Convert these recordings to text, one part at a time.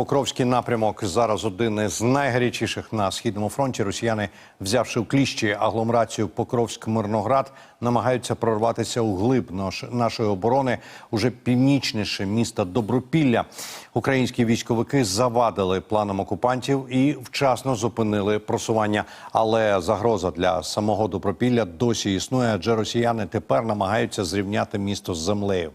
Покровський напрямок зараз один із найгарячіших на східному фронті. Росіяни, взявши в кліщі агломерацію Покровськ-Мирноград, намагаються прорватися у глиб наш- нашої оборони уже північніше міста Добропілля. Українські військовики завадили планам окупантів і вчасно зупинили просування. Але загроза для самого Добропілля досі існує, адже росіяни тепер намагаються зрівняти місто з землею.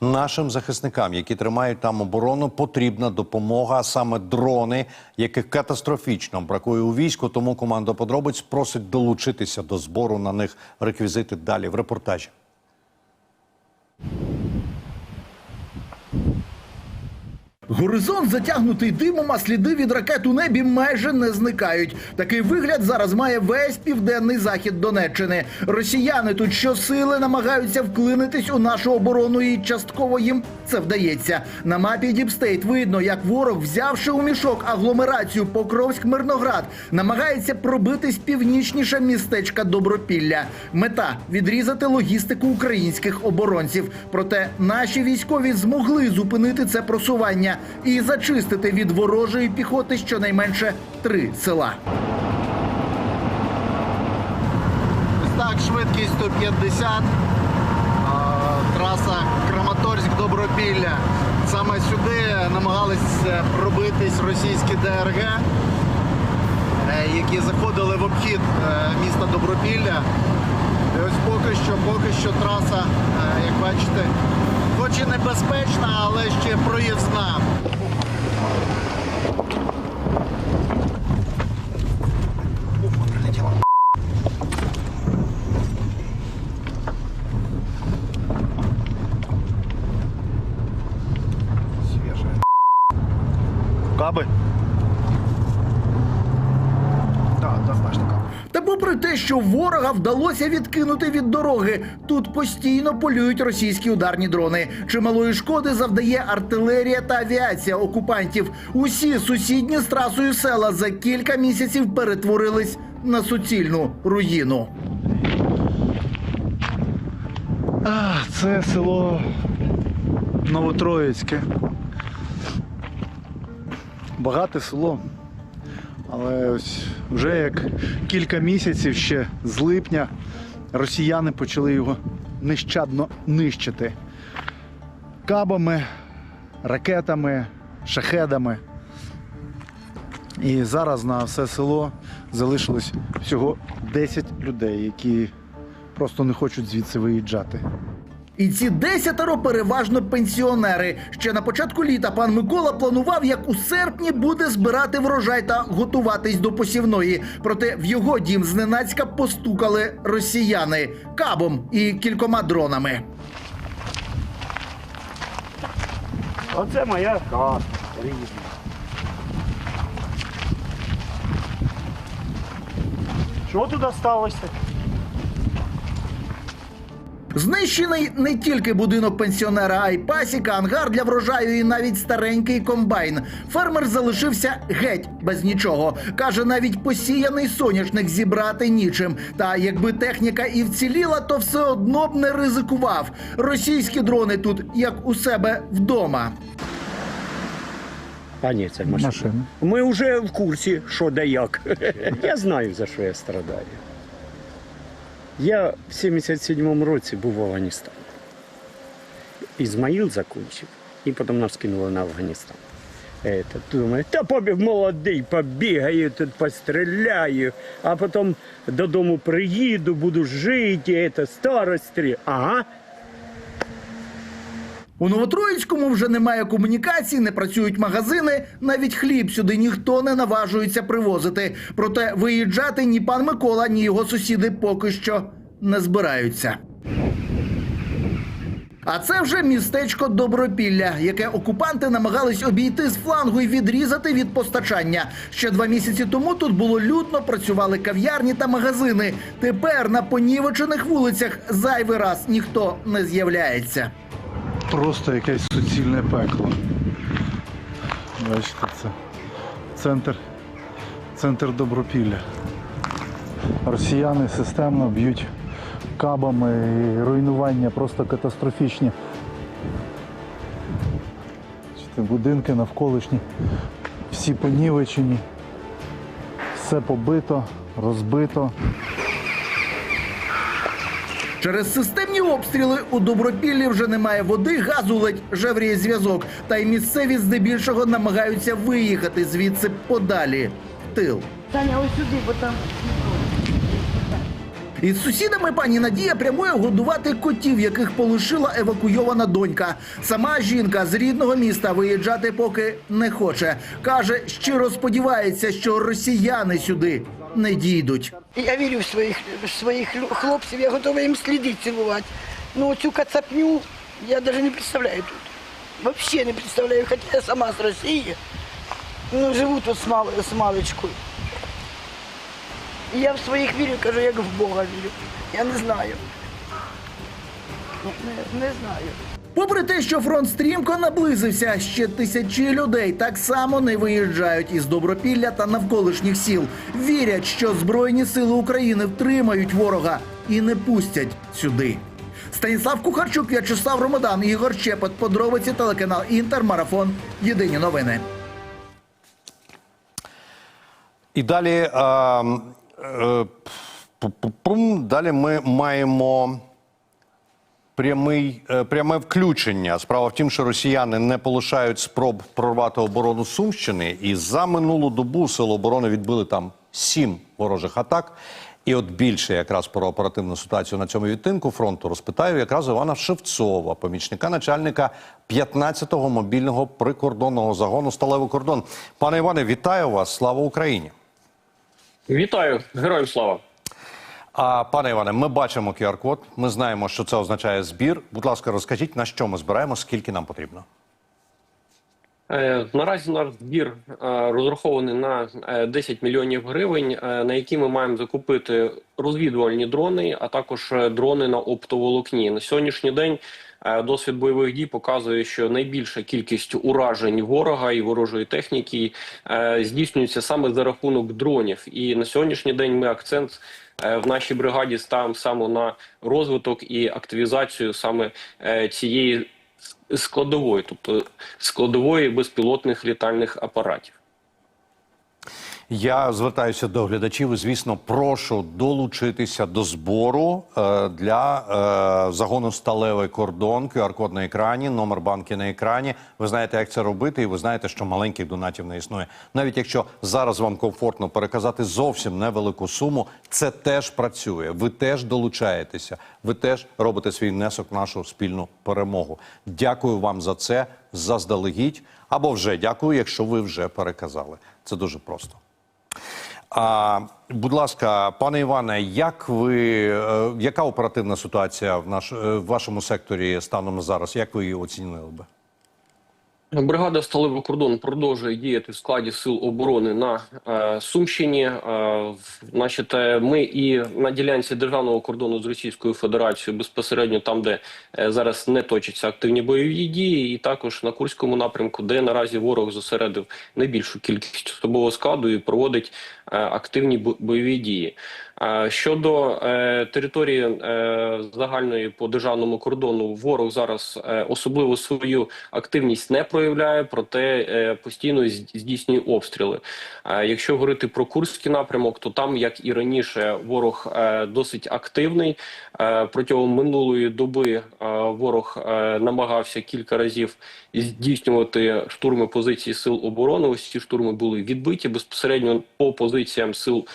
Нашим захисникам, які тримають там оборону, потрібна допомога, а саме дрони, яких катастрофічно бракує у війську. Тому команда подробиць просить долучитися до збору на них реквізити далі в репортажі. Горизонт затягнутий димом, а сліди від ракет у небі майже не зникають. Такий вигляд зараз має весь південний захід Донеччини. Росіяни тут щосили намагаються вклинитись у нашу оборону, і частково їм це вдається. На мапі Діпстейт видно, як ворог, взявши у мішок агломерацію Покровськ-Мирноград, намагається пробитись північніше містечка Добропілля. Мета відрізати логістику українських оборонців. Проте наші військові змогли зупинити це просування і зачистити від ворожої піхоти щонайменше три села. Ось так, швидкість 150. Траса Краматорськ-Добропілля. Саме сюди намагались пробитись російські ДРГ, е, які заходили в обхід е, міста Добропілля. І ось поки що, поки що траса, е, як бачите, хоч і небезпечна, але ще проїзна. Каби? Так, однозначно каби. Та попри те, що ворога вдалося відкинути від дороги, тут постійно полюють російські ударні дрони. Чималої шкоди завдає артилерія та авіація окупантів. Усі сусідні з трасою села за кілька місяців перетворились на суцільну руїну. А, це село Новотроїцьке. Багате село. Але ось вже як кілька місяців ще з липня росіяни почали його нещадно нищити. Кабами, ракетами, шахедами. І зараз на все село залишилось всього 10 людей, які просто не хочуть звідси виїжджати. І ці десятеро переважно пенсіонери. Ще на початку літа пан Микола планував, як у серпні буде збирати врожай та готуватись до посівної. Проте в його дім зненацька постукали росіяни кабом і кількома дронами. Оце моя рідна. Що тут сталося? Знищений не тільки будинок пенсіонера, а й пасіка, ангар для врожаю і навіть старенький комбайн. Фермер залишився геть без нічого. Каже, навіть посіяний соняшник зібрати нічим. Та якби техніка і вціліла, то все одно б не ризикував. Російські дрони тут як у себе вдома. А ні, це машина. Машина. Ми вже в курсі, що да як. я знаю, за що я страдаю. Я в 77-му році був в Афганістані. Ізмаїл закінчив, і потім нас кинули на Афганістан. Это, думаю, та побіг молодий, побігаю, тут постріляю, а потім додому приїду, буду жити, це старості. Ага, У Новотроїцькому вже немає комунікацій, не працюють магазини. Навіть хліб сюди ніхто не наважується привозити. Проте виїжджати ні пан Микола, ні його сусіди поки що не збираються. А це вже містечко Добропілля, яке окупанти намагались обійти з флангу і відрізати від постачання. Ще два місяці тому тут було людно, працювали кав'ярні та магазини. Тепер на понівечених вулицях зайвий раз ніхто не з'являється. Просто якесь суцільне пекло. Бачите, це центр, центр Добропілля. Росіяни системно б'ють кабами і руйнування просто катастрофічні. Будинки навколишні, всі понівечені, все побито, розбито. Через системні обстріли у Добропіллі вже немає води, газу ледь жевріє зв'язок. Та й місцеві здебільшого намагаються виїхати звідси подалі в тил. Таня, ось сюди, бо там Із сусідами пані Надія прямує годувати котів, яких полишила евакуйована донька. Сама жінка з рідного міста виїжджати поки не хоче. каже, щиро сподівається, що росіяни сюди не дійдуть. я вірю в своїх, в своїх хлопців, я готова їм сліди цілувати. Ну цю кацапню я навіть не представляю тут. Взагалі не представляю, хоча я сама з Росії. Ну, живу тут з, мал, з маличкою. Я в своїх вірю, кажу, як в Бога вірю. Я не знаю. Не, не знаю. Попри те, що фронт стрімко наблизився, ще тисячі людей так само не виїжджають із Добропілля та навколишніх сіл. Вірять, що Збройні сили України втримають ворога і не пустять сюди. Станіслав Кухарчук, В'ячеслав Ромадан, Ігор Чепет, подробиці телеканал Інтер, Марафон. Єдині новини. І далі, е, е, пу-пу-пум, далі ми маємо прямий, е, пряме включення. Справа в тім, що росіяни не полишають спроб прорвати оборону Сумщини, і за минулу добу сили оборони відбили там сім ворожих атак. І от більше якраз про оперативну ситуацію на цьому відтинку фронту розпитаю якраз Івана Шевцова, помічника начальника 15-го мобільного прикордонного загону Сталевий кордон. Пане Іване, вітаю вас! Слава Україні! Вітаю, героям слава. А пане Іване, ми бачимо QR-код. Ми знаємо, що це означає збір. Будь ласка, розкажіть, на що ми збираємо, скільки нам потрібно. Е, наразі наш збір е, розрахований на е, 10 мільйонів гривень, е, на які ми маємо закупити розвідувальні дрони, а також е, дрони на оптоволокні. На сьогоднішній день е, досвід бойових дій показує, що найбільша кількість уражень ворога і ворожої техніки е, здійснюється саме за рахунок дронів. І на сьогоднішній день ми акцент. е, В нашій бригаді ставимо саме на розвиток і активізацію саме е, цієї складової, тобто складової безпілотних літальних апаратів. Я звертаюся до глядачів. і, Звісно, прошу долучитися до збору е, для е, загону сталевий кордон. QR-код на екрані, номер банки на екрані. Ви знаєте, як це робити, і ви знаєте, що маленьких донатів не існує. Навіть якщо зараз вам комфортно переказати зовсім невелику суму, це теж працює. Ви теж долучаєтеся, ви теж робите свій внесок в нашу спільну перемогу. Дякую вам за це заздалегідь. Або вже дякую, якщо ви вже переказали. Це дуже просто. А, будь ласка, пане Іване, як ви, е, яка оперативна ситуація в, наш, е, в вашому секторі станом зараз? Як ви її оцінили би? Бригада сталевий кордон продовжує діяти в складі сил оборони на е, Сумщині. Е, значить, е, ми і на ділянці державного кордону з Російською Федерацією безпосередньо там, де е, зараз не точаться активні бойові дії, і також на Курському напрямку, де наразі ворог зосередив найбільшу кількість особового складу і проводить е, активні бо- бойові дії. Щодо е, території е, загальної по державному кордону, ворог зараз е, особливо свою активність не проявляє, проте постійно здійснює обстріли. Якщо говорити про Курський напрямок, то там, як і раніше, ворог досить активний. Протягом минулої доби ворог намагався кілька разів здійснювати штурми позицій сил оборони. Ось ці штурми були відбиті безпосередньо по позиціям сил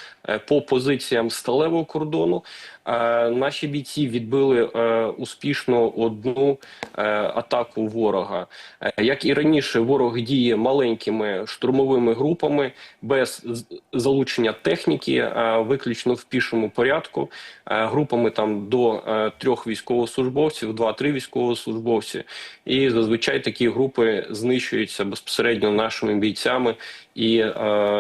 по позиціям сталевого кордону. Е, Наші бійці відбили е, успішно одну е, атаку ворога. Е, Як і раніше, ворог діє маленькими штурмовими групами без залучення техніки, е, виключно в пішому порядку, е, групами там до е, трьох військовослужбовців, два-три військовослужбовці. І зазвичай такі групи знищуються безпосередньо нашими бійцями і е,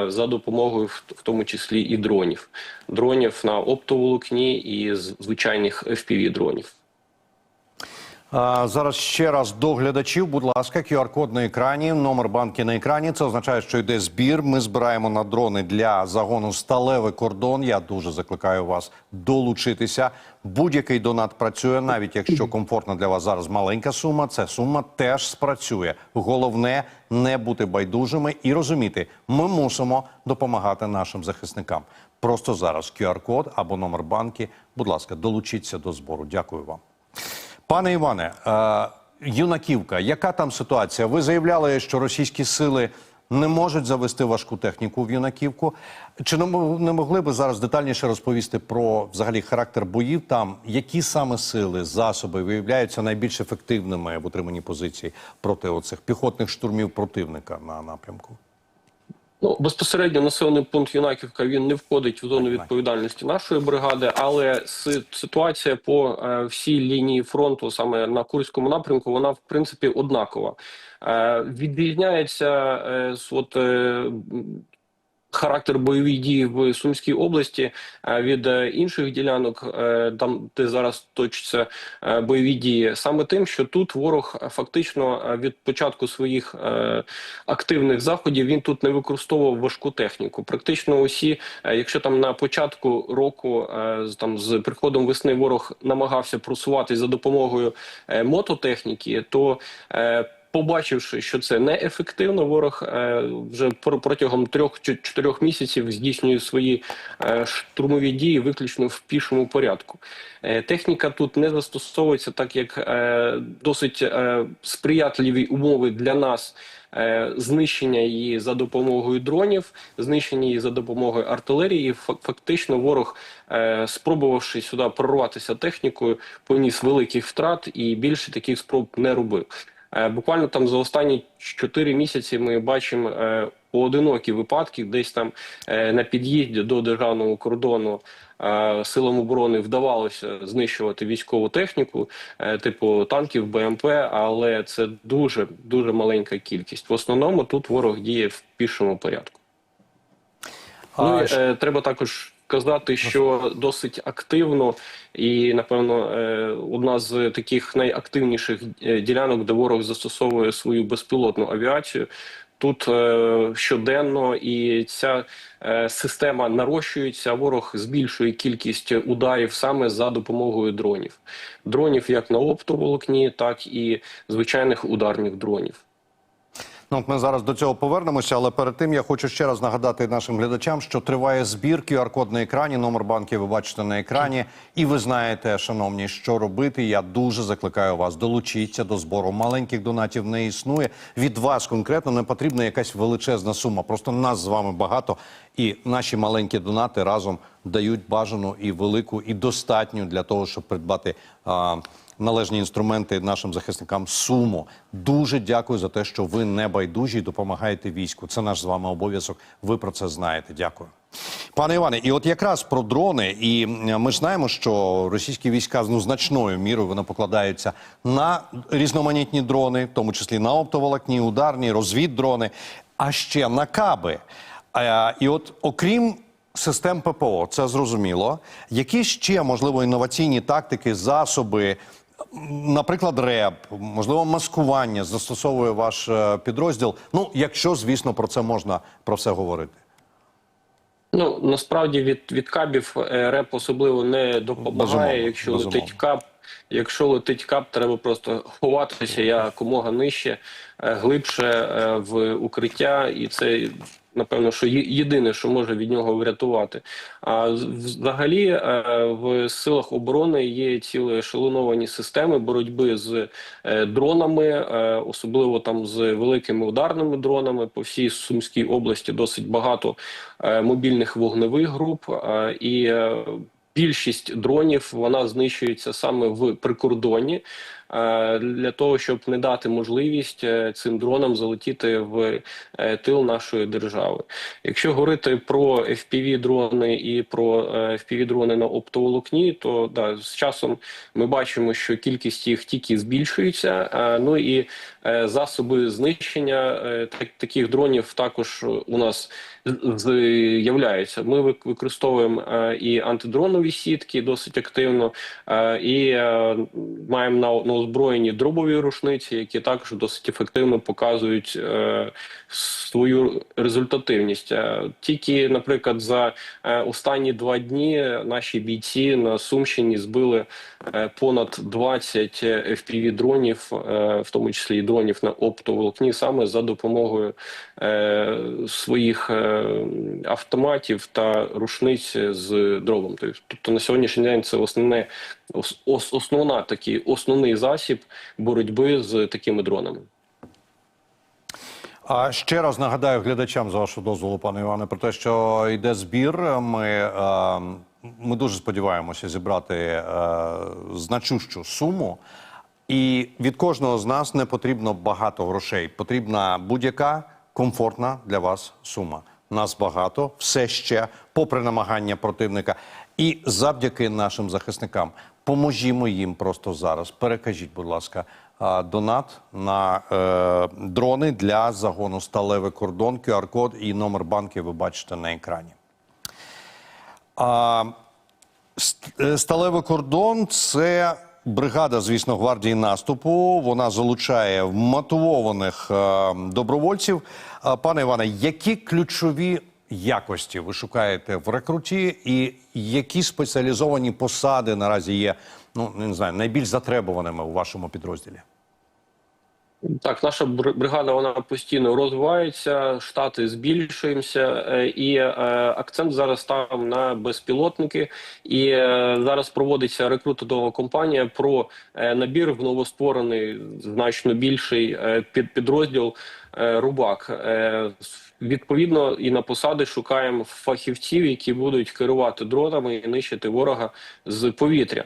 за допомогою, в, тому числі і дронів, дронів на оптоволокні і звичайних fpv дронів. Зараз ще раз до глядачів. Будь ласка, QR-код на екрані, номер банки на екрані. Це означає, що йде збір. Ми збираємо на дрони для загону сталевий кордон. Я дуже закликаю вас долучитися. Будь-який донат працює, навіть якщо комфортна для вас зараз маленька сума. Ця сума теж спрацює. Головне не бути байдужими і розуміти, ми мусимо допомагати нашим захисникам. Просто зараз QR-код або номер банки. Будь ласка, долучіться до збору. Дякую вам. Пане Іване, е, юнаківка, яка там ситуація? Ви заявляли, що російські сили не можуть завести важку техніку в юнаківку. Чи не могли би зараз детальніше розповісти про взагалі характер боїв там? Які саме сили, засоби виявляються найбільш ефективними в утриманні позицій проти оцих піхотних штурмів противника на напрямку? Ну, безпосередньо населений пункт Юнаківка він не входить в зону відповідальності нашої бригади, але ситуація по е, всій лінії фронту, саме на Курському напрямку, вона в принципі однакова. Е, відрізняється е, от, е, характер бойових дій в Сумській області е, від е, інших ділянок, е, там де зараз точаться бойові дії, саме тим, що тут ворог фактично від початку своїх активних заходів він тут не використовував важку техніку. Практично усі, якщо там на початку року, там з приходом весни ворог намагався просуватись за допомогою мототехніки, то Побачивши, що це неефективно, ворог е, вже пр- протягом трьох-чотирьох місяців здійснює свої е, штурмові дії виключно в пішому порядку. Е, техніка тут не застосовується так, як досить сприятливі умови для нас. Знищення її за допомогою дронів, знищення її за допомогою артилерії. Фак- Фактично, ворог, спробувавши сюди прорватися технікою, поніс великих втрат і більше таких спроб не робив. Е, Буквально там за останні 4 місяці ми бачимо е, поодинокі випадки, десь там е, на під'їзді до державного кордону силам оборони вдавалося знищувати військову техніку, типу танків, БМП, але це дуже дуже маленька кількість. В основному тут ворог діє в пішому порядку. Ну і, е, треба також сказати, що досить активно і напевно е, одна з таких найактивніших е, ділянок, де ворог застосовує свою безпілотну авіацію. Тут е, щоденно і ця система нарощується. Ворог збільшує кількість ударів саме за допомогою дронів. Дронів як на оптоволокні, так і звичайних ударних дронів. Ну, ми зараз до цього повернемося, але перед тим я хочу ще раз нагадати нашим глядачам, що триває збір. QR-код на екрані, номер банки ви бачите на екрані. І ви знаєте, шановні, що робити. Я дуже закликаю вас. Долучіться до збору. Маленьких донатів не існує. Від вас конкретно не потрібна якась величезна сума. Просто нас з вами багато, і наші маленькі донати разом дають бажану і велику, і достатню для того, щоб придбати. А, належні інструменти нашим захисникам суму. Дуже дякую за те, що ви не байдужі допомагаєте війську. Це наш з вами обов'язок. Ви про це знаєте. Дякую. Пане Іване, і от якраз про дрони, і ми знаємо, що російські війська ну, значною мірою вони покладаються на різноманітні дрони, в тому числі на оптоволокні, ударні, розвіддрони, а ще на каби. І от окрім систем ППО, це зрозуміло. Які ще можливо інноваційні тактики, засоби, наприклад, РЕБ, можливо, маскування застосовує ваш е, підрозділ? Ну, якщо, звісно, про це можна про все говорити. Ну насправді від, від кабів е, реп особливо не допомагає. Безумовно, якщо безумовно. летить кап, якщо летить кап, треба просто ховатися якомога нижче, е, глибше в укриття, і це напевно, що єдине, що може від нього врятувати. А взагалі е, в силах оборони є цілі ешелоновані системи боротьби з е, дронами, е, особливо там з великими ударними дронами по всій Сумській області. Досить багато мобільних вогневих груп і. Більшість дронів вона знищується саме в прикордоні для того, щоб не дати можливість е, цим дронам залетіти в е, тил нашої держави. Якщо говорити про fpv дрони і про fpv дрони на оптоволокні, то да, з часом ми бачимо, що кількість їх тільки збільшується. е, Ну і е, засоби знищення е, таких дронів також у нас з'являються. Ми використовуємо е, і антидронові сітки досить активно, е, і е, маємо на озброєні дробові рушниці, які також досить ефективно показують е, свою результативність. Е, Тільки, наприклад, за е, останні два дні наші бійці на Сумщині збили е, понад 20 fpv дронів, в тому числі і дронів на оптоволокні, саме за допомогою своїх автоматів та рушниць з дробом. Тобто на сьогоднішній день це основне ос- ос- основна такий основний засіб боротьби з такими дронами. А ще раз нагадаю глядачам, з вашого дозволу, пане Іване, про те, що йде збір. Ми, е, ми дуже сподіваємося зібрати е, значущу суму. І від кожного з нас не потрібно багато грошей. Потрібна будь-яка комфортна для вас сума. Нас багато, все ще, попри намагання противника. І завдяки нашим захисникам поможімо їм просто зараз. Перекажіть, будь ласка, донат на е, дрони для загону сталевий кордон, QR-код і номер банки ви бачите на екрані. А, е, Сталевий кордон це бригада, звісно, гвардії наступу. Вона залучає вмотивованих е, добровольців. Пане Іване, які ключові якості ви шукаєте в рекруті, і які спеціалізовані посади наразі є ну не знаю найбільш затребуваними у вашому підрозділі? Так, наша бр- бригада вона постійно розвивається, штати збільшуємося, е, і е, акцент зараз став на безпілотники. І е, зараз проводиться рекрутингова кампанія про набір в новостворений значно більший е, під підрозділ Рубак. Відповідно, і на посади шукаємо фахівців, які будуть керувати дронами і нищити ворога з повітря.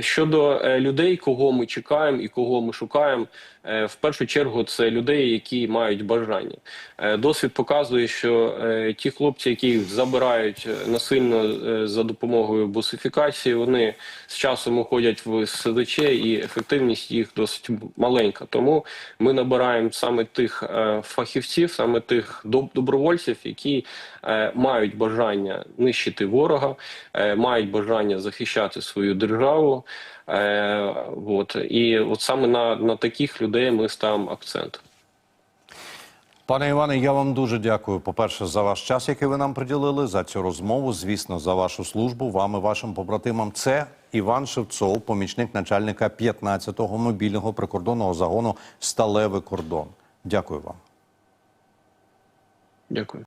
Щодо людей, кого ми чекаємо і кого ми шукаємо, в першу чергу це людей, які мають бажання. Е, Досвід показує, що е, ті хлопці, які забирають е, насильно е, за допомогою бусифікації, вони з часом уходять в СЗЧ, і ефективність їх досить маленька. Тому ми набираємо саме тих е, фахівців, саме тих добровольців, які е, мають бажання нищити ворога, е, мають бажання захищати свою державу. Е, от і от саме на, на таких людей ми ставимо акцент. Пане Іване, я вам дуже дякую. По-перше, за ваш час, який ви нам приділили, за цю розмову. Звісно, за вашу службу. Вам і вашим побратимам. Це Іван Шевцов, помічник начальника 15-го мобільного прикордонного загону Сталевий кордон. Дякую вам. Дякую.